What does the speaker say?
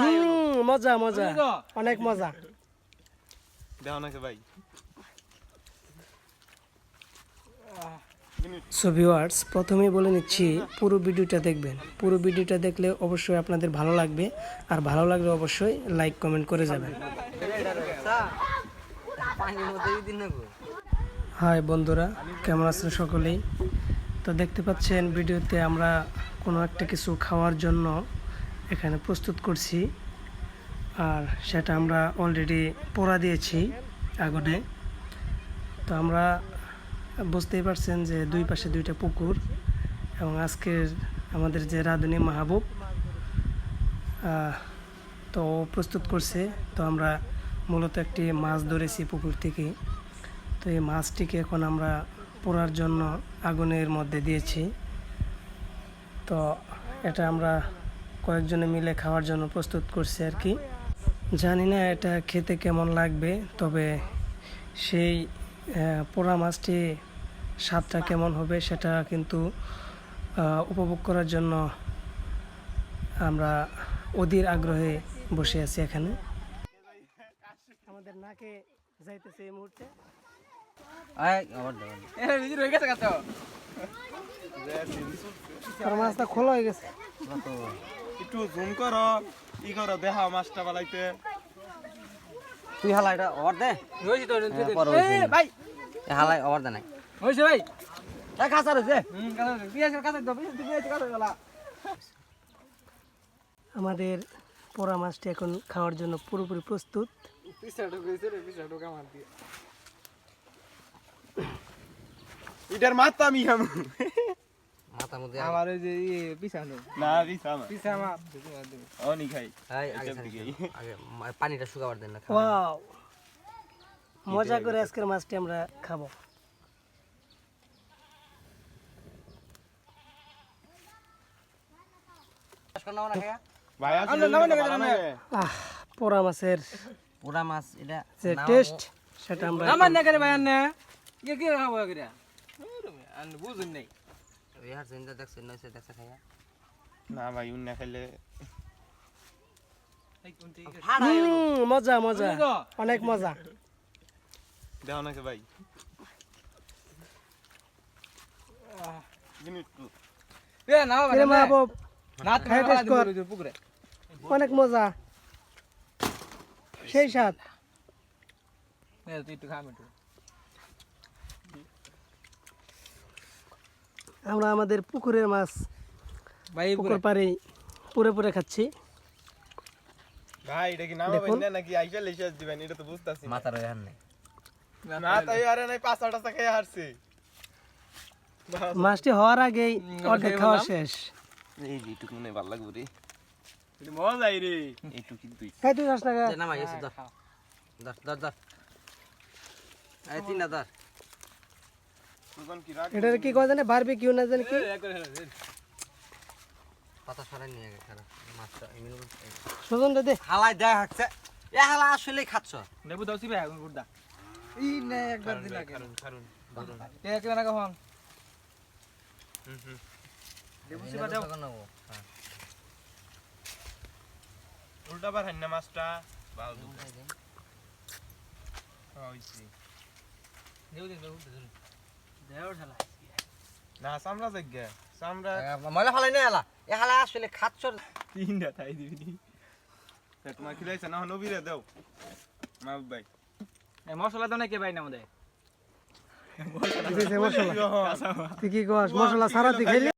হুম, মজা মজা। অনেক। মজা। দেও নাকি ভাই? সো ভিউয়ার্স প্রথমেই বলে নিচ্ছি পুরো ভিডিওটা দেখবেন। পুরো ভিডিওটা দেখলে অবশ্যই আপনাদের ভালো লাগবে। আর ভালো লাগলে অবশ্যই লাইক কমেন্ট করে যাবেন। হাই বন্ধুরা কেমন আছেন সকলেই? তো দেখতে পাচ্ছেন ভিডিওতে আমরা কোনো একটা কিছু খাওয়ার জন্য এখানে প্রস্তুত করছি। আর সেটা আমরা অলরেডি পোড়া দিয়েছি আগুনে। তো আমরা বুঝতেই পারছেন যে দুই পাশে দুইটা পুকুর এবং আজকের আমাদের যে রাধুনী মাহবুব তো প্রস্তুত করছে। তো আমরা মূলত একটি মাছ ধরেছি পুকুর থেকে। তো এই মাছটিকে এখন আমরা পোড়ার জন্য আগুনের মধ্যে দিয়েছি। তো এটা আমরা কয়েকজনে মিলে খাওয়ার জন্য প্রস্তুত করছি আর কি। জানি না এটা খেতে কেমন লাগবে তবে সেই পোড়া মাছটি স্বাদটা কেমন হবে সেটা কিন্তু উপভোগ করার জন্য আমরা অধীর আগ্রহে বসে আছি এখানে। আমাদের নাকে যাইতেছে এই মুহূর্তে। মাছটা খোলা হয়ে গেছে। একটু জুম করো। ই করো দেখাও মাছটা বালাইতে। তুই হালা এটা অর দে। ভাই। হালাই অর দে নাই। হয়েছে ভাই। এ কাঁচা রয়েছে। আমাদের পোড়া মাছটি এখন খাওয়ার জন্য পুরোপুরি প্রস্তুত। এটার মাথা আমি খাম মাথা মধ্যে আমার ওই যে ইয়ে পিছানো না দিস আমার। অনি খাই। এই, আগে এসব ছাড়ি, দিকে। আগে পানিটা শুকাবার দেন না ওয়াও। মজা করে আজকের মাছটি আমরা খাব। পোড়া মাছের পুরা মাছ এটা যে টেস্ট সেটা আমরা আমার না করে ভাই আন্নে। ইয়ে কি খাব আন বুঝুন নাই। ওই হার চিন্তা দেখছে নইছে দেখছে খাইয়া না ভাই খাইলে হুম, মজা মজা। অনেক মজা। দেও নাকি ভাই। না। না। পুকুরে অনেক মজা। সেই স্বাদ এ তুই একটু খাম একটু। আমরা আমাদের পুকুরের মাছ ভাই পুকুর। পাড়ে পুরে পুরে খাচ্ছি। ভাই এটা কি নামাবেন না নাকি আইসা লেসা দিবেন? এটা তো বুঝতাছি না। মাথার ওই হার নেই। না তাই আরে নাই পাঁচ আটা টাকা খেয়ে হারছে। মাছটি হওয়ার আগেই অর্ধেক খাওয়া শেষ। এই যে এইটুকু মনে ভালো লাগবে রে। মজাই রে। এইটুকু কিন্তু খাই তুই খাস না গা? যে নামাই এসে ধর ধর ধর এই তিনটা ধর তখন কি রাখ এটার কি কয় জানে? বারবি কিউ না জানে কি? পাতা সরাই নিয়ে গেছে মাছটা এমনি সুজনটা দে হালাই দেয়া হাঁকছে এ হালা আসলে খাচ্ছ। নেবু দাও সিবে এখন গুড়দা ই নে একবার দিন আগে। খারুন খারুন কে কে না কখন হুম হুম। নেবু সিবা দাও। হ্যাঁ। উল্টা বার হান্না মাছটা। বাল দুটো। হইছে নেবু দিন নেবু দিন না সামরা জায়গা সামরা ময়লা ফালাই না হালা এ হালা আসলে খাচ্ছ তিনটা তাই দিবি তোমার খিলাইছে না নবীরে দাও। মা ভাই এ মশলা দাও না কে ভাই না আমাদের মশলা তুই কি কস? মশলা সারা তুই খাইলি?